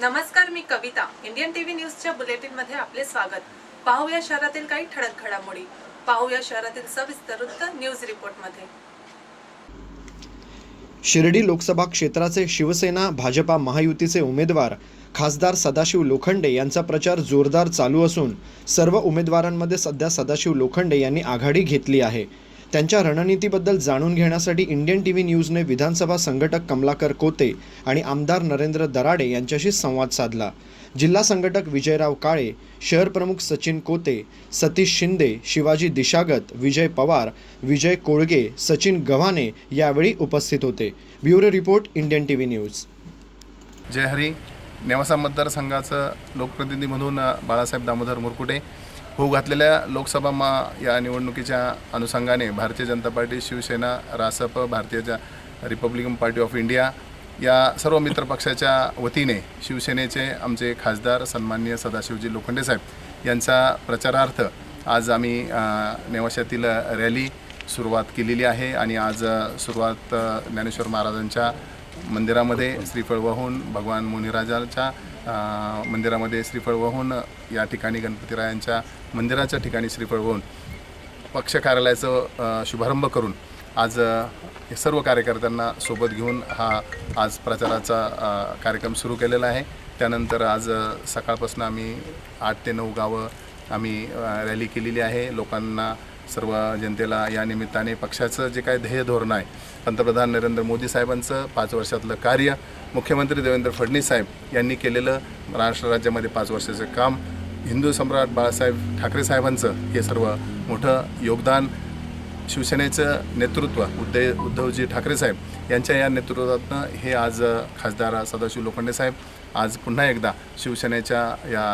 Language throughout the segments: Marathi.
नमस्कार मी कविता. इंडियन टीव्ही न्यूजच्या बुलेटिनमध्ये आपले स्वागत. पाहूया शहरातील काही ठळक घडामोडी. पाहूया शहरातील सविस्तर वृत्त न्यूज रिपोर्टमध्ये शिर्डी लोकसभा क्षेत्राचे शिवसेना भाजपा महायुतीचे उमेदवार खासदार सदाशिव लोखंडे यांचा प्रचार जोरदार चालू असून सर्व उमेदवारांमध्ये सध्या सदाशिव लोखंडे यांनी आघाडी घेतली आहे. त्यांच्या रणनीतीबद्दल जाणून घेण्यासाठी इंडियन टी व्ही न्यूजने विधानसभा संघटक कमलाकर कोते आणि आमदार नरेंद्र दराडे यांच्याशी संवाद साधला. जिल्हा संघटक विजयराव काळे शहर प्रमुख सचिन कोते सतीश शिंदे शिवाजी दिशागत विजय पवार विजय कोळगे सचिन गव्हाणे यावेळी उपस्थित होते. Bureau report Indian T V news. जय हरी. नेवासा मतदारसंघाचं लोकप्रतिनिधी म्हणून बाळासाहेब दामोदर मुरकुटे. होऊ घातलेल्या लोकसभा मा या निवडणुकीच्या अनुषंगाने भारतीय जनता पार्टी शिवसेना रासप भारतीय ज रिपब्लिकन पार्टी ऑफ इंडिया या सर्व मित्रपक्षाच्या वतीने शिवसेनेचे आमचे खासदार सन्माननीय सदाशिवजी लोखंडे साहेब यांचा प्रचारार्थ आज आम्ही नेवाशातील रॅली सुरुवात केलेली आहे आणि आज सुरुवात ज्ञानेश्वर महाराजांच्या मंदिरामध्ये श्रीफळ वाहून भगवान मुनिराजाच्या मंदिरामध्ये श्रीफळ वाहून या ठिकाणी गणपतीरायांच्या मंदिराच्या ठिकाणी श्रीफळ वाहून पक्ष कार्यालयाचं शुभारंभ करून आज हे सर्व कार्यकर्त्यांना सोबत घेऊन हा आज प्रचाराचा कार्यक्रम सुरू केलेला आहे. त्यानंतर आज सकाळपासून आम्ही आठ ते नऊ गावं आम्ही रॅली केलेली आहे. लोकांना सर्व जनतेला या निमित्ताने पक्षाचं जे काय ध्येय धोरण आहे पंतप्रधान नरेंद्र मोदी साहेबांचं पाच वर्षातलं कार्य. मुख्यमंत्री देवेंद्र फडणवीस साहेब यांनी केलेलं महाराष्ट्र राज्यामध्ये पाच वर्षाचं काम. हिंदू सम्राट बाळासाहेब ठाकरे साहेबांचं हे सर्व मोठं योगदान. शिवसेनेचं नेतृत्व उद्धय उद्धवजी ठाकरे साहेब यांच्या या नेतृत्वातनं हे आज खासदार सदाशिव लोखंडे साहेब आज पुन्हा एकदा शिवसेनेच्या या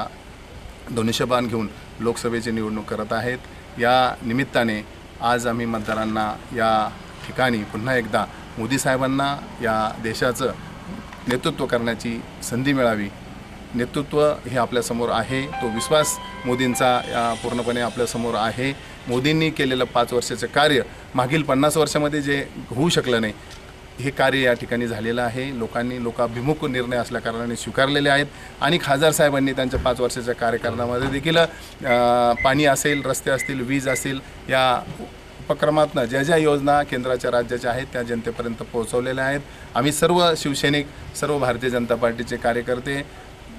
धनुष्यबाण घेऊन लोकसभेची निवडणूक करत आहेत. या निमित्ताने आज आम्ही मतदारांना या ठिकाणी पुन्हा एकदा मोदी साहेबांना या देशाचं नेतृत्व करण्याची संधी मिळावी. नेतृत्व हे आपल्यासमोर आहे. तो विश्वास मोदींचा या पूर्णपणे आपल्यासमोर आहे. मोदींनी केलेलं पाच वर्षाचं कार्य मागील पन्नास वर्षामध्ये जे होऊ शकलं नाही हे कार्य या ठिकाणी झालेलं आहे. लोकांनी लोकाभिमुख निर्णय असल्याकारणाने स्वीकारलेले आहेत. आणि खासदार साहेबांनी त्यांच्या पाच वर्षाच्या कार्यकारणामध्ये देखील पाणी असेल रस्ते असतील वीज असेल या उपक्रमातनं ज्या ज्या योजना केंद्राच्या राज्याच्या आहेत त्या जनतेपर्यंत पोहोचवलेल्या आहेत. आम्ही सर्व शिवसैनिक सर्व भारतीय जनता पार्टीचे कार्यकर्ते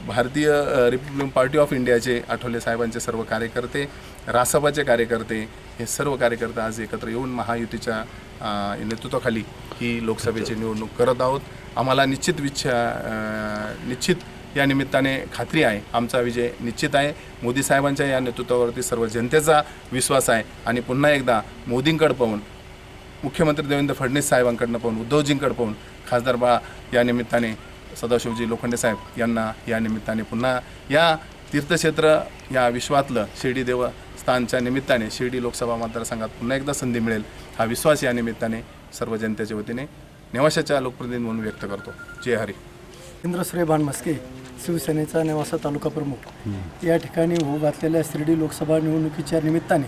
भारतीय अ, रिपब्लिकन पार्टी ऑफ इंडियाचे आठवले साहेबांचे सर्व कार्यकर्ते रासपाचे कार्यकर्ते हे सर्व कार्यकर्ते आज एकत्र येऊन महायुतीच्या नेतृत्वाखाली ही लोकसभेची निवडणूक करत आहोत. आम्हाला निश्चित विच्छा निश्चित या निमित्ताने खात्री आहे. आमचा विजय निश्चित आहे. मोदी साहेबांच्या या नेतृत्वावरती सर्व जनतेचा विश्वास आहे. आणि पुन्हा एकदा मोदींकडे पाहून मुख्यमंत्री देवेंद्र फडणवीस साहेबांकडनं पाहून उद्धवजींकडे पाहून खासदार बाळा या निमित्ताने सदाशिवजी लोखंडे साहेब यांना या निमित्ताने पुन्हा या तीर्थक्षेत्र या विश्वातलं शिर्डी देवस्थानच्या निमित्ताने शिर्डी लोकसभा मतदारसंघात पुन्हा एकदा संधी मिळेल हा विश्वास या निमित्ताने सर्व जनतेच्या वतीने नेवाशाच्या लोकप्रतिनिधी म्हणून व्यक्त करतो. जय हरी. इंद्रश्री मस्के शिवसेनेचा नेवासा तालुका प्रमुख. या ठिकाणी होऊ घातलेल्या शिर्डी लोकसभा निवडणुकीच्या निमित्ताने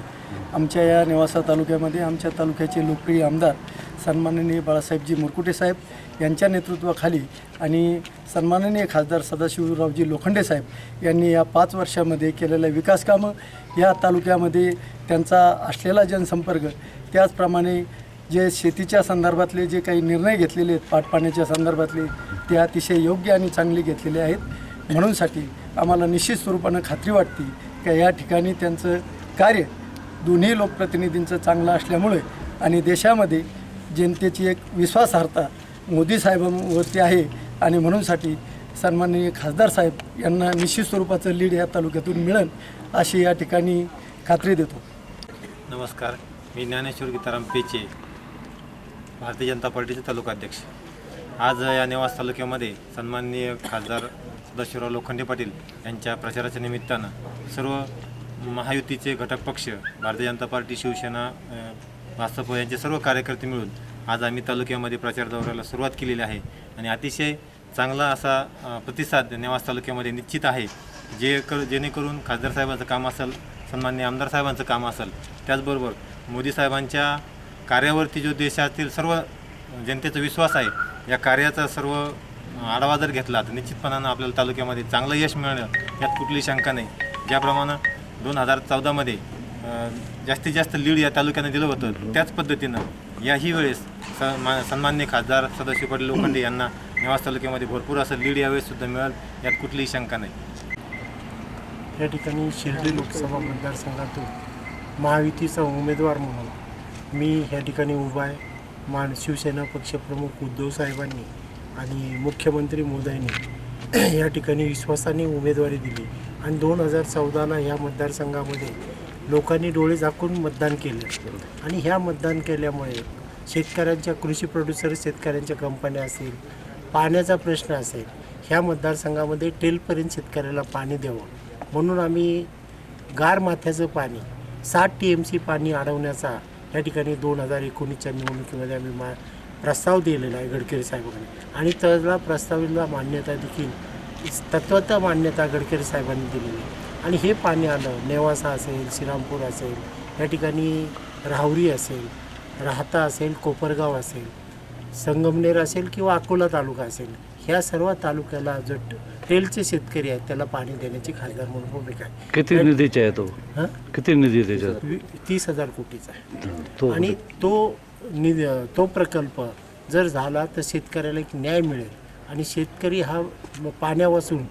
आमच्या या नेवासा तालुक्यामध्ये आमच्या तालुक्याचे लोकप्रिय आमदार सन्माननीय बाळासाहेबजी मुरकुटे साहेब यांच्या नेतृत्वाखाली आणि सन्माननीय खासदार सदाशिवरावजी लोखंडे साहेब यांनी या पाच वर्षामध्ये केलेल्या विकास कामं या तालुक्यामध्ये त्यांचा असलेला जनसंपर्क त्याचप्रमाणे जे शेतीच्या संदर्भातले जे काही निर्णय घेतलेले आहेत पाटपाण्याच्या संदर्भातले ते अतिशय योग्य आणि चांगले घेतलेले आहेत. म्हणूनसाठी आम्हाला निश्चित स्वरूपानं खात्री वाटते की या ठिकाणी त्यांचं कार्य दोन्ही लोकप्रतिनिधींचं चांगलं असल्यामुळे आणि देशामध्ये जनतेची एक विश्वासार्हता मोदी साहेबांवरती आहे आणि म्हणूनसाठी सन्माननीय खासदार साहेब यांना निश्चित स्वरूपाचं लीड या तालुक्यातून मिळेल अशी या ठिकाणी खात्री देतो. नमस्कार मी ज्ञानेश्वर गीताराम पेचे भारतीय जनता पार्टीचे तालुका अध्यक्ष आज या नेवास तालुक्यामध्ये सन्माननीय खासदार सदाशिवराव लोखंडे पाटील यांच्या प्रचाराच्या निमित्तानं सर्व महायुतीचे घटक पक्ष भारतीय जनता पार्टी शिवसेना वास्तव भाजप यांचे सर्व कार्यकर्ते मिळून आज आम्ही तालुक्यामध्ये प्रचार दौऱ्याला सुरुवात केलेली आहे. आणि अतिशय चांगला असा प्रतिसाद नेवास तालुक्यामध्ये निश्चित आहे. जे कर जेणेकरून खासदार साहेबांचं काम असेल सन्मान्य आमदार साहेबांचं काम असेल त्याचबरोबर मोदी साहेबांच्या कार्यावरती जो देशातील सर्व जनतेचा विश्वास आहे या कार्याचा सर्व आढावा जर घेतला तर निश्चितपणानं आपल्याला तालुक्यामध्ये चांगलं यश मिळणं यात कुठलीही शंका नाही. ज्याप्रमाणे दोन हजार चौदामध्ये जास्तीत जास्त लीड या तालुक्यानं दिलं होतं त्याच पद्धतीनं याही वेळेस स मा सन्मान्य खासदार सदाशिव पाटील लोखंडे यांना निवास तालुक्यामध्ये भरपूर असं लीड यावेळेससुद्धा मिळेल यात कुठलीही शंका नाही. या ठिकाणी शिर्डी लोकसभा मतदारसंघातून महायुतीचा उमेदवार म्हणून मी ह्या ठिकाणी उभा आहे. मान शिवसेना पक्षप्रमुख उद्धव साहेबांनी आणि मुख्यमंत्री मोदयांनी या ठिकाणी विश्वासाने उमेदवारी दिली. आणि दोन हजार चौदाला ह्या मतदारसंघामध्ये लोकांनी डोळे झाकून मतदान केले. आणि ह्या मतदान केल्यामुळे शेतकऱ्यांच्या कृषी प्रोड्युसर शेतकऱ्यांच्या कंपन्या असेल पाण्याचा प्रश्न असेल ह्या मतदारसंघामध्ये टेलपर्यंत शेतकऱ्याला पाणी द्यावं. म्हणून आम्ही गार माथ्याचं पाणी साठ टी एम सी पाणी अडवण्याचा या ठिकाणी दोन हजार एकोणीसच्या निवडणुकीमध्ये आम्ही मा प्रस्ताव दिलेला आहे गडकरी साहेबांनी. आणि त्याला प्रस्तावाला मान्यता देखील तत्वता मान्यता गडकरी साहेबांनी दिलेली आहे. आणि हे पाणी आलं नेवासा असेल श्रीरामपूर असेल या ठिकाणी राहुरी असेल राहता असेल कोपरगाव असेल संगमनेर असेल किंवा अकोला तालुका असेल ह्या सर्व तालुक्याला जो टेलचे शेतकरी आहेत त्याला पाणी देण्याची खासदार म्हणून भूमिका आहे. किती निधीचे आहे तो? हां? किती निधी त्याच्यात? तीस हजार कोटीचा आहे. आणि तो निधी तो प्रकल्प जर झाला तर शेतकऱ्याला एक न्याय मिळेल. आणि शेतकरी हा पाण्यापासून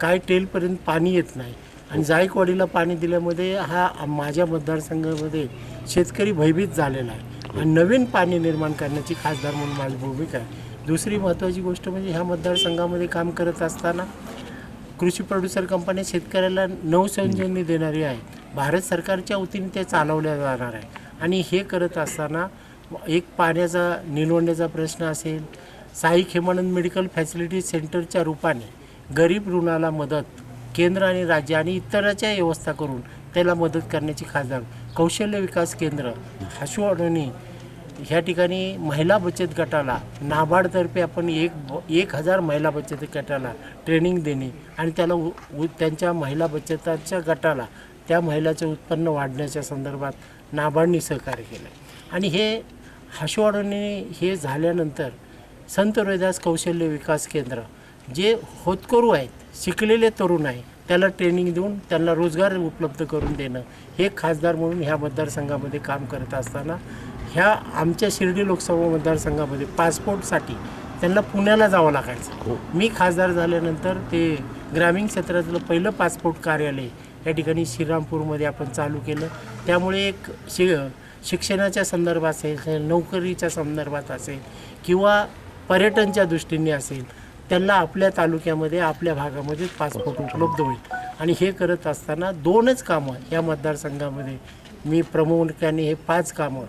काय टेलपर्यंत पाणी येत नाही. आणि जायकवाडीला पाणी दिल्यामध्ये हा माझ्या मतदारसंघामध्ये शेतकरी भयभीत झालेला आहे. आणि नवीन पाणी निर्माण करण्याची खासदार म्हणून माझी भूमिका आहे. दुसरी महत्त्वाची गोष्ट म्हणजे ह्या मतदारसंघामध्ये काम करत असताना कृषी प्रोड्युसर कंपन्या शेतकऱ्याला नवसंजीवनी देणारी आहे. भारत सरकारच्या वतीने ते चालवल्या जाणार आहे. आणि हे करत असताना एक पाण्याचा निलवण्याचा प्रश्न असेल साई खेमानंद मेडिकल फॅसिलिटी सेंटरच्या रूपाने गरीब रुग्णाला मदत केंद्र आणि राज्य आणि इतराच्या व्यवस्था करून त्याला मदत करण्याची खासदार कौशल्य विकास केंद्र हसवणी ह्या ठिकाणी महिला बचत गटाला नाबार्डतर्फे आपण एक एक हजार महिला बचत गटाला ट्रेनिंग देणे आणि त्याला उ उ- त्यांच्या महिला बचताच्या गटाला त्या महिलाचं उत्पन्न वाढण्याच्या संदर्भात नाबार्डने सहकार्य केलं. आणि हे हर्षवर्धनने हे झाल्यानंतर संत रोहिदास कौशल्य विकास केंद्र जे होतकरू आहेत शिकलेले तरुण आहे त्याला ट्रेनिंग देऊन त्यांना रोजगार उपलब्ध करून देणं हे खासदार म्हणून ह्या मतदारसंघामध्ये काम करत असताना ह्या आमच्या शिर्डी लोकसभा मतदारसंघामध्ये पासपोर्टसाठी त्यांना पुण्याला जावं लागायचं. मी खासदार झाल्यानंतर ते ग्रामीण क्षेत्रातलं पहिलं पासपोर्ट कार्यालय या ठिकाणी श्रीरामपूरमध्ये आपण चालू केलं. त्यामुळे एक शि शिक्षणाच्या संदर्भात असेल नोकरीच्या संदर्भात असेल किंवा पर्यटनच्या दृष्टीने असेल त्यांना आपल्या तालुक्यामध्ये आपल्या भागामध्ये पासपोर्ट उपलब्ध होईल. आणि हे करत असताना दोनच कामं या मतदारसंघामध्ये मी प्रमुखाने हे पाच कामं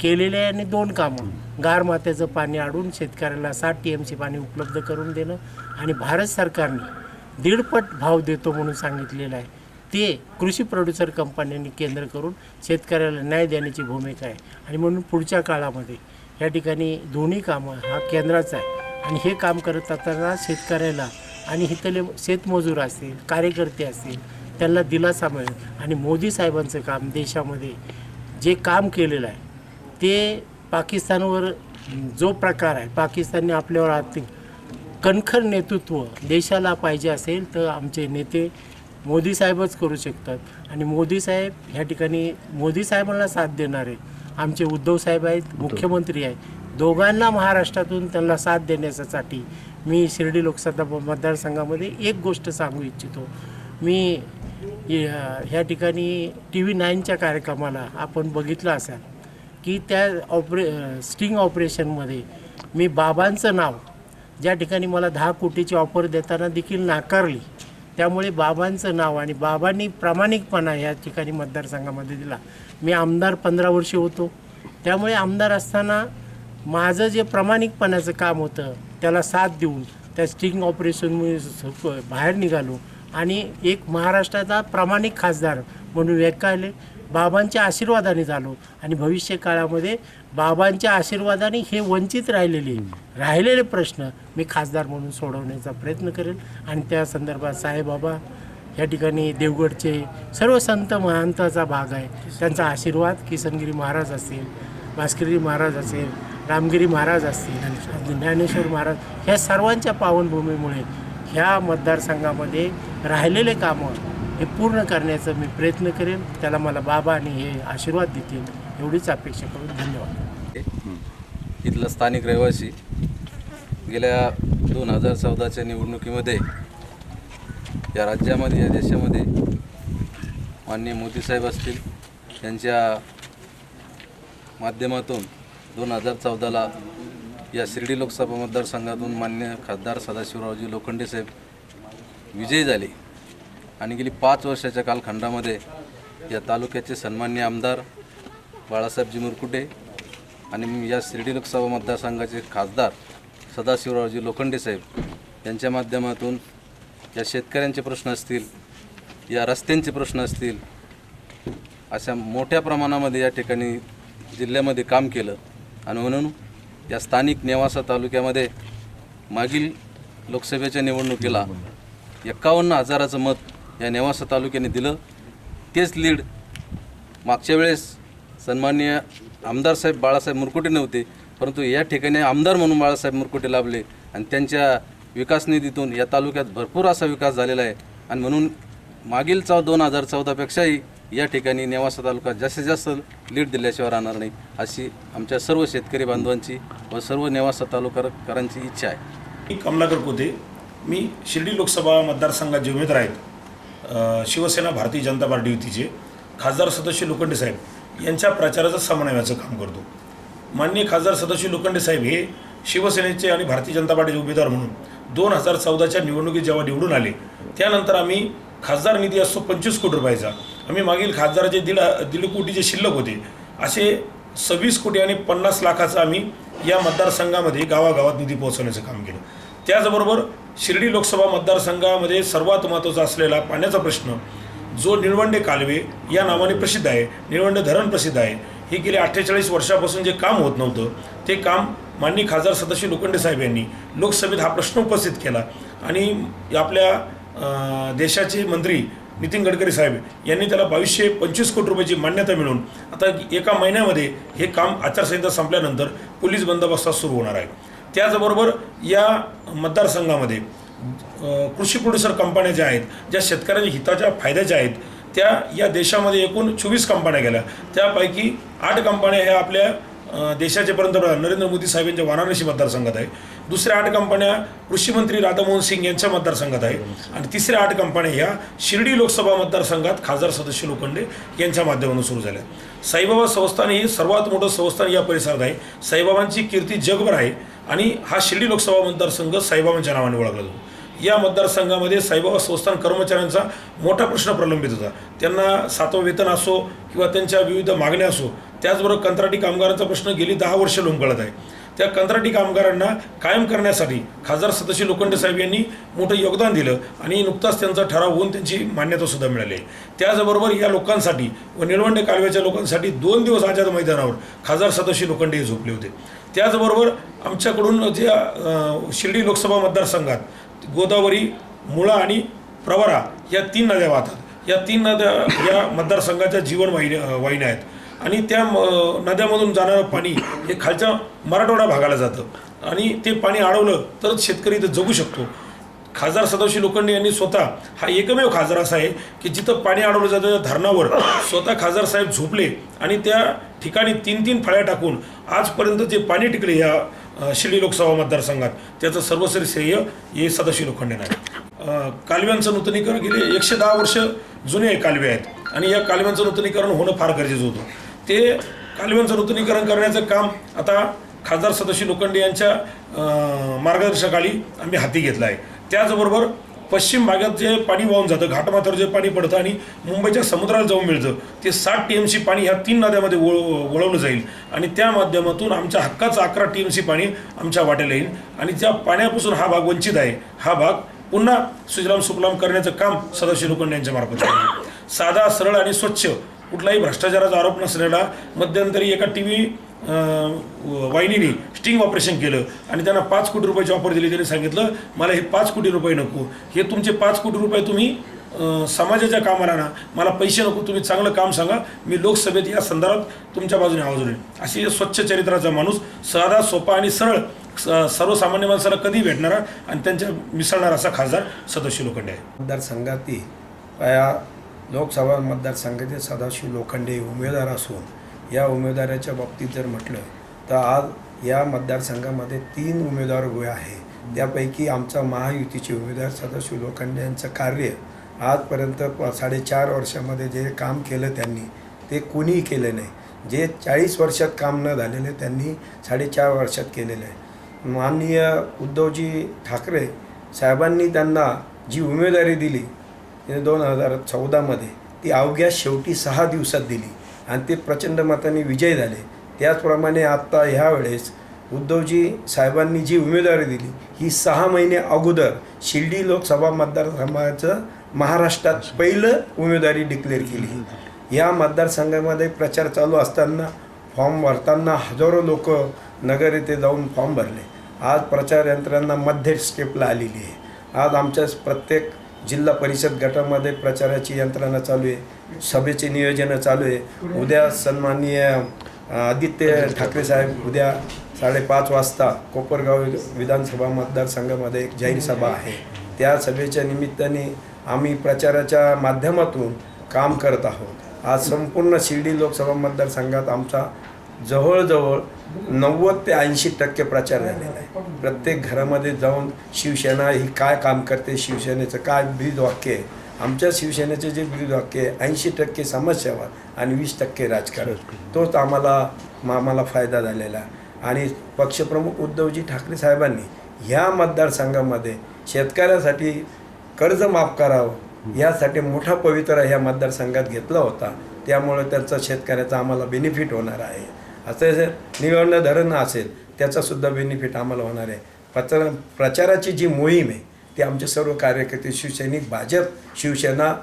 केलेले आहे आणि दोन कामं. गार मात्याचं पाणी अडून शेतकऱ्याला साठ टी एम सी पाणी उपलब्ध करून देणं आणि भारत सरकारने दीडपट भाव देतो म्हणून सांगितलेलं आहे. ते कृषी प्रोड्युसर कंपन्यांनी केंद्र करून शेतकऱ्याला न्याय देण्याची भूमिका आहे. आणि म्हणून पुढच्या काळामध्ये या ठिकाणी दोन्ही कामं हा केंद्राचा आहे. आणि हे काम करत असताना शेतकऱ्याला आणि इथले शेतमजूर असतील कार्यकर्ते असतील त्यांना दिलासा मिळेल. आणि मोदी साहेबांचं काम देशामध्ये जे काम केलेलं आहे ते पाकिस्तानवर जो प्रकार आहे पाकिस्तानने आपल्यावर आर्थिक कणखर नेतृत्व देशाला पाहिजे असेल तर आमचे नेते मोदी साहेबच करू शकतात. आणि मोदी साहेब ह्या ठिकाणी मोदी साहेबांना साथ देणारे आमचे उद्धव साहेब आहेत मुख्यमंत्री आहेत. दोघांना महाराष्ट्रातून त्यांना साथ देण्यासाठी मी शिर्डी लोकसभा मतदारसंघामध्ये एक गोष्ट सांगू इच्छितो. मी या- ह्या ठिकाणी टी व्ही नाईनच्या कार्यक्रमाला आपण बघितलं असाल की त्या ऑपरे स्टिंग ऑपरेशनमध्ये मी बाबांचं नाव ज्या ठिकाणी मला दहा कोटीची ऑफर देताना देखील नाकारली त्यामुळे बाबांचं नाव आणि बाबांनी प्रामाणिकपणा या ठिकाणी मतदारसंघामध्ये दिला. मी आमदार पंधरा वर्षे होतो. त्यामुळे आमदार असताना माझं जे प्रामाणिकपणाचं काम होतं त्याला साथ देऊन त्या स्टिंग ऑपरेशनमुळे बाहेर निघालो. आणि एक महाराष्ट्राचा प्रामाणिक खासदार म्हणून वेकायले बाबांच्या आशीर्वादाने झालो. आणि भविष्य काळामध्ये बाबांच्या आशीर्वादाने हे वंचित राहिलेले राहिलेले प्रश्न मी खासदार म्हणून सोडवण्याचा प्रयत्न करेल. आणि त्या संदर्भात साहेबाबा या ठिकाणी देवगडचे सर्व संत महंताचा भाग आहे. त्यांचा आशीर्वाद किसनगिरी महाराज असेल भास्करगिरी महाराज असेल रामगिरी महाराज असतील ज्ञानेश्वर महाराज ह्या सर्वांच्या पावनभूमीमुळे ह्या मतदारसंघामध्ये राहिलेले कामं हे पूर्ण करण्याचा मी प्रयत्न करेन. त्याला मला बाबा आणि हे आशीर्वाद देतील एवढीच अपेक्षा करून धन्यवाद. इथला स्थानिक रहिवासी गेल्या दोन हजार चौदाच्या निवडणुकीमध्ये या राज्यामध्ये या देशामध्ये माननीय मोदीसाहेब असतील त्यांच्या माध्यमातून दोन हजार चौदाला या शिर्डी लोकसभा मतदारसंघातून मान्य खासदार सदाशिवरावजी लोखंडे साहेब विजयी झाले. आणि गेली पाच वर्षाच्या कालखंडामध्ये या तालुक्याचे सन्मान्य आमदार बाळासाहेबजी मुरकुटे आणि या शिर्डी लोकसभा मतदारसंघाचे खासदार सदाशिवरावजी लोखंडे साहेब यांच्या माध्यमातून या शेतकऱ्यांचे प्रश्न असतील या रस्त्यांचे प्रश्न असतील अशा मोठ्या प्रमाणामध्ये या ठिकाणी जिल्ह्यामध्ये काम केलं. आणि म्हणून या स्थानिक नेवासा तालुक्यामध्ये मागील लोकसभेच्या निवडणुकीला एक्कावन्न हजाराचं मत या नेवासा तालुक्याने दिलं. तेच लीड मागच्या वेळेस सन्माननीय आमदार साहेब बाळासाहेब मुरकुटे नव्हते परंतु या ठिकाणी आमदार म्हणून बाळासाहेब मुरकुटे लाभले आणि त्यांच्या विकास निधीतून या तालुक्यात भरपूर असा विकास झालेला आहे. आणि म्हणून मागील चौ दोन हजार चौदापेक्षाही या ठिकाणी नेवासा तालुका जास्तीत जास्त लीड दिल्याशिवाय राहणार नाही अशी आमच्या सर्व शेतकरी बांधवांची व सर्व नेवासा तालुकाकरांची इच्छा आहे. मी कमलाकर कोते. मी शिर्डी लोकसभा मतदारसंघाचे उमेदवार आहेत शिवसेना भारतीय जनता पार्टी युतीचे खासदार सदस्य लोखंडे साहेब यांच्या प्रचाराचं समन्वयाचं काम करतो. माननीय खासदार सदस्य लोखंडे साहेब हे शिवसेनेचे आणि भारतीय जनता पार्टीचे उमेदवार म्हणून दोन हजार चौदाच्या निवडणुकीत जेव्हा निवडून आले त्यानंतर आम्ही खासदार निधी असतो पंचवीस कोटी रुपयाचा. आम्ही मागील खासदाराचे दीड दीड कोटीचे शिल्लक होते. असे सव्वीस कोटी आणि पन्नास लाखाचं आम्ही या मतदारसंघामध्ये गावागावात निधी पोहोचवण्याचं काम केलं. त्याचबरोबर शिर्डी लोकसभा मतदारसंघामध्ये सर्वात महत्त्वाचा असलेला पाण्याचा प्रश्न जो निळवंडे कालवे या नावाने प्रसिद्ध आहे निळवंडे धरण प्रसिद्ध आहे हे गेले अठ्ठेचाळीस वर्षापासून जे काम होत नव्हतं ते काम माननीय खासदार सदस्य लोखंडे साहेब यांनी लोकसभेत हा प्रश्न उपस्थित केला. आणि आपल्या देशाचे मंत्री नितीन गडकरी साहेब यांनी त्याला बावीसशे पंचवीस कोटी रुपयाची मान्यता मिळून आता एका महिन्यामध्ये हे काम आचारसंहिता संपल्यानंतर पोलीस बंदोबस्तात सुरू होणार आहे. त्याचबरोबर या मतदारसंघामध्ये कृषी प्रोड्युसर कंपन्या ज्या आहेत ज्या शेतकऱ्यांच्या हिताच्या फायद्याच्या आहेत त्या या देशामध्ये एकूण चोवीस कंपन्या गेल्या. त्यापैकी आठ कंपन्या ह्या आपल्या देशाचे पंतप्रधान नरेंद्र मोदी साहेब यांच्या वाराणसी मतदारसंघात आहे. दुसऱ्या आठ कंपन्या कृषीमंत्री राधामोहन सिंग यांच्या मतदारसंघात आहे. आणि तिसऱ्या आठ कंपन्या ह्या शिर्डी लोकसभा मतदारसंघात खासदार सदस्य लोखंडे यांच्या माध्यमातून सुरू झाल्या. साईबाबा संस्थान हे सर्वात मोठं संस्थान या परिसरात आहे. साईबाबांची कीर्ती जगभर आहे. आणि हा शिर्डी लोकसभा मतदारसंघ साईबाबांच्या नावाने ओळखला जातो. या मतदारसंघामध्ये साईबाबा संस्थान कर्मचाऱ्यांचा मोठा प्रश्न प्रलंबित होता. त्यांना सातवं वेतन असो किंवा त्यांच्या विविध मागण्या असो त्याचबरोबर कंत्राटी कामगारांचा प्रश्न गेली दहा वर्ष लोंबकळत आहे. त्या कंत्राटी कामगारांना कायम करण्यासाठी खासदार सदस्य लोखंडे साहेब यांनी मोठं योगदान दिलं आणि नुकताच त्यांचा ठराव होऊन त्यांची मान्यतासुद्धा मिळाली. आहे त्याचबरोबर या लोकांसाठी व निळवंडे कालव्याच्या लोकांसाठी दोन दिवस आझाद मैदानावर खासदार सदस्य लोखंडे झोपले होते. त्याचबरोबर आमच्याकडून जे शिर्डी लोकसभा मतदारसंघात गोदावरी मुळा आणि प्रवरा या तीन नद्या वाहतात. या तीन नद्या या मतदारसंघाच्या जीवन वाहिन्या आहेत. आणि त्या नद्यामधून जाणारं पाणी हे खालच्या मराठवाडा भागाला जातं. आणि ते पाणी अडवलं तरच शेतकरी इथं जगू शकतो. खासदार सदाशिव लोखंडे यांनी स्वतः हा एकमेव खासदार असा आहे की जिथं पाणी अडवलं जातं त्या धरणावर स्वतः खासदार साहेब झोपले आणि त्या ठिकाणी तीन तीन फळ्या टाकून आजपर्यंत जे पाणी टिकले या शिर्डी लोकसभा मतदारसंघात त्याचं सर्वस्वी श्रेय हे सदाशिव लोखंडेनं आहे कालव्यांचं नूतनीकरण गेले एकशे दहा वर्ष जुने कालवे आहेत आणि या कालव्यांचं नूतनीकरण होणं फार गरजेचं होतं. ते कालव्यांचं नूतनीकरण करण्याचं काम आता खासदार सदाशिव लोखंडे यांच्या मार्गदर्शकाली आम्ही हाती घेतलं आहे. त्याचबरोबर पश्चिम भागात जे पाणी वाहून जातं घाटमाथ्यावर जे पाणी पडतं आणि मुंबईच्या समुद्राला जाऊन मिळतं ते साठ टी एम सी पाणी ह्या तीन नद्यामध्ये वळ वळवलं जाईल. आणि त्या माध्यमातून आमच्या हक्काचं अकरा टी एम सी पाणी आमच्या वाट्याला येईल. आणि त्या पाण्यापासून हा भाग वंचित आहे. हा भाग पुन्हा सुजलाम सुफलाम करण्याचं काम सदाशिव लोखंडे यांच्या मार्फत आहे. साधा सरळ आणि स्वच्छ कुठलाही भ्रष्टाचाराचा आरोप नसलेला मध्यंतरी एका टी व्ही वाहिनीने स्टिंग ऑपरेशन केलं आणि त्यांना पाच कोटी रुपयाची ऑफर दिली. त्यांनी सांगितलं मला हे पाच कोटी रुपये नको. हे तुमचे पाच कोटी रुपये तुम्ही समाजाच्या कामाला ना मला पैसे नको. तुम्ही चांगलं काम सांगा. मी लोकसभेत या संदर्भात तुमच्या बाजूने आवाज उठवेन अशी स्वच्छ चरित्राचा माणूस साधा सोपा आणि सरळ स- सर्वसामान्य माणसाला कधी भेटणारा आणि त्यांच्या मिसळणारा असा खासदार सदस्य लोखंडे आहे. मतदारसंघातील या लोकसभा मतदारसंघाचे सदाशिव लोखंडे उमेदवार असून या उमेदवाराच्या बाबतीत जर म्हटलं तर आज या मतदारसंघामध्ये तीन उमेदवार उभे आहे. त्यापैकी आमचा महायुतीचे उमेदवार सदाशिव लोखंडे यांचं कार्य आजपर्यंत प- साडेचार वर्षामध्ये जे काम केलं त्यांनी ते कुणीही केलं नाही. जे चाळीस वर्षात काम न झालेले त्यांनी साडेचार वर्षात केलेलं आहे. माननीय उद्धवजी ठाकरे साहेबांनी त्यांना जी उमेदवारी दिली दोन हजार चौदामध्ये ती अवघ्या शेवटी सहा दिवसात दिली. आणि ते प्रचंड मताने विजय झाले. त्याचप्रमाणे आत्ता ह्यावेळेस उद्धवजी साहेबांनी जी उमेदवारी दिली ही सहा महिने अगोदर शिर्डी लोकसभा मतदारसंघाचं महाराष्ट्रात पहिलं उमेदवारी डिक्लेअर केली. या मतदारसंघामध्ये प्रचार चालू असताना फॉर्म भरताना हजारो लोक नगर येथे जाऊन फॉर्म भरले. आज प्रचार यंत्रणा मध्य स्टेपला आलेली आहे. आज आमच्या प्रत्येक जिल्हा परिषद गटामध्ये प्रचाराची यंत्रणा चालू आहे. सभेचे नियोजनं चालू आहे. उद्या सन्माननीय आदित्य ठाकरे साहेब उद्या साडेपाच वाजता कोपरगाव विधानसभा मतदारसंघामध्ये एक जाहीर सभा आहे. त्या सभेच्या निमित्ताने आम्ही प्रचाराच्या माध्यमातून काम करत आहोत. आज संपूर्ण शिर्डी लोकसभा मतदारसंघात आमचा जवळजवळ नव्वद ते ऐंशी टक्के प्रचार झालेला आहे. प्रत्येक घरामध्ये जाऊन शिवसेना ही काय काम करते शिवसेनेचं काय ब्रीद वाक्य आहे? आमच्या शिवसेनेचे जे ब्रीद वाक्य आहे ऐंशी टक्के समाजसेवा आणि वीस टक्के राजकारण. तोच आम्हाला आम्हाला फायदा झालेला आणि पक्षप्रमुख उद्धवजी ठाकरे साहेबांनी ह्या मतदारसंघामध्ये शेतकऱ्यासाठी कर्ज माफ करावं यासाठी मोठा पवित्रा ह्या मतदारसंघात घेतला होता. त्यामुळे त्यांचा शेतकऱ्याचा आम्हाला बेनिफिट होणार आहे. असं निवडणं धरण असेल त्याचासुद्धा बेनिफिट आम्हाला होणार आहे. प्रचार प्रचाराची जी मोहीम आहे ती आमचे सर्व कार्यकर्ते शिवसैनिक BJP Shiv Sena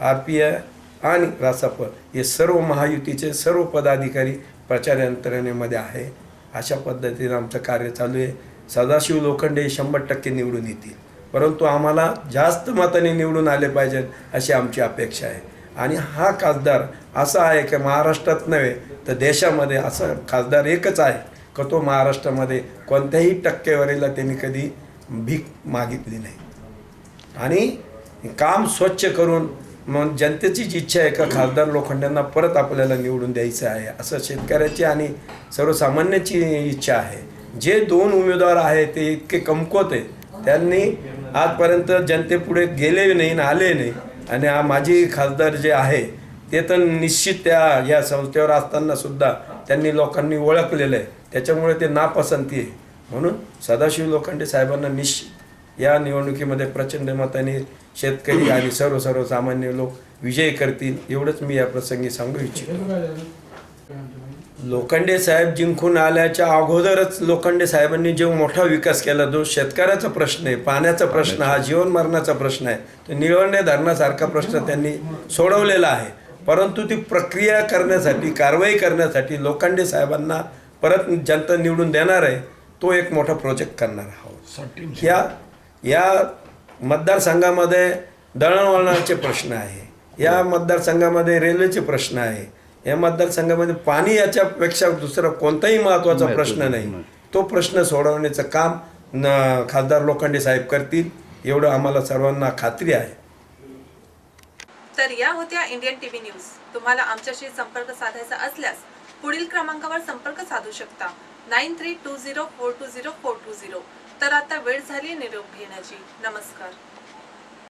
R P I आणि रासप हे सर्व महायुतीचे सर्व पदाधिकारी प्रचार यंत्रणेमध्ये आहे. अशा पद्धतीने आमचं कार्य चालू आहे. सदाशिव लोखंडे हे शंभर टक्के निवडून येतील. परंतु आम्हाला जास्त मताने निवडून आले पाहिजेत अशी आमची अपेक्षा आहे. आणि हा खासदार असा आहे की महाराष्ट्रात नव्हे तर देशामध्ये असं खासदार एकच आहे का तो महाराष्ट्रामध्ये कोणत्याही टक्केवारीला त्यांनी कधी भीक मागितली नाही. आणि काम स्वच्छ करून मग जनतेचीच इच्छा आहे का खासदार लोखंडांना परत आपल्याला निवडून द्यायचं आहे असं शेतकऱ्याची आणि सर्वसामान्याची इच्छा आहे. जे दोन उमेदवार आहे ते इतके कमकुवत आहे त्यांनी आजपर्यंत जनतेपुढे गेले नाही आणि आले नाही. आणि हा खासदार जे आहे ते तर निश्चित त्या या संस्थेवर असताना सुद्धा त्यांनी लोकांनी ओळखलेलं आहे. त्याच्यामुळे ते नापसंती आहे. म्हणून सदाशिव लोखंडे साहेबांना निश्चित या निवडणुकीमध्ये प्रचंड मताने शेतकरी आणि सर्व सर्वसामान्य लोक विजय करतील एवढंच मी या प्रसंगी सांगू इच्छितो. लोखंडे साहेब जिंकून आल्याच्या अगोदरच लोखंडे साहेबांनी जो मोठा विकास केला जो शेतकऱ्याचा प्रश्न आहे पाण्याचा प्रश्न हा जीवन मरणाचा प्रश्न आहे तो निळवंडे धरणासारखा प्रश्न त्यांनी सोडवलेला आहे. परंतु ती प्रक्रिया करण्यासाठी कारवाई करण्यासाठी लोखंडे साहेबांना परत जनता निवडून देणार आहे तो एक मोठा प्रोजेक्ट करणार आहोत. या या मतदारसंघामध्ये दळणवळणाचे प्रश्न आहे या मतदारसंघामध्ये रेल्वेचे प्रश्न आहे या मतदारसंघामध्ये पाणी याच्यापेक्षा दुसरा कोणताही महत्त्वाचा प्रश्न नाही. तो प्रश्न सोडवण्याचं काम न खासदार लोखंडे साहेब करतील एवढं आम्हाला सर्वांना खात्री आहे. तर या होत्या इंडियन टीव्ही न्यूज तुम्हाला आमच्याशी संपर्क साधायचा असल्यास पुढील क्रमांकावर संपर्क साधू शकता. Nine three two zero four two zero four two zero. तर आता वेळ झाली निरोप घेण्याची. नमस्कार.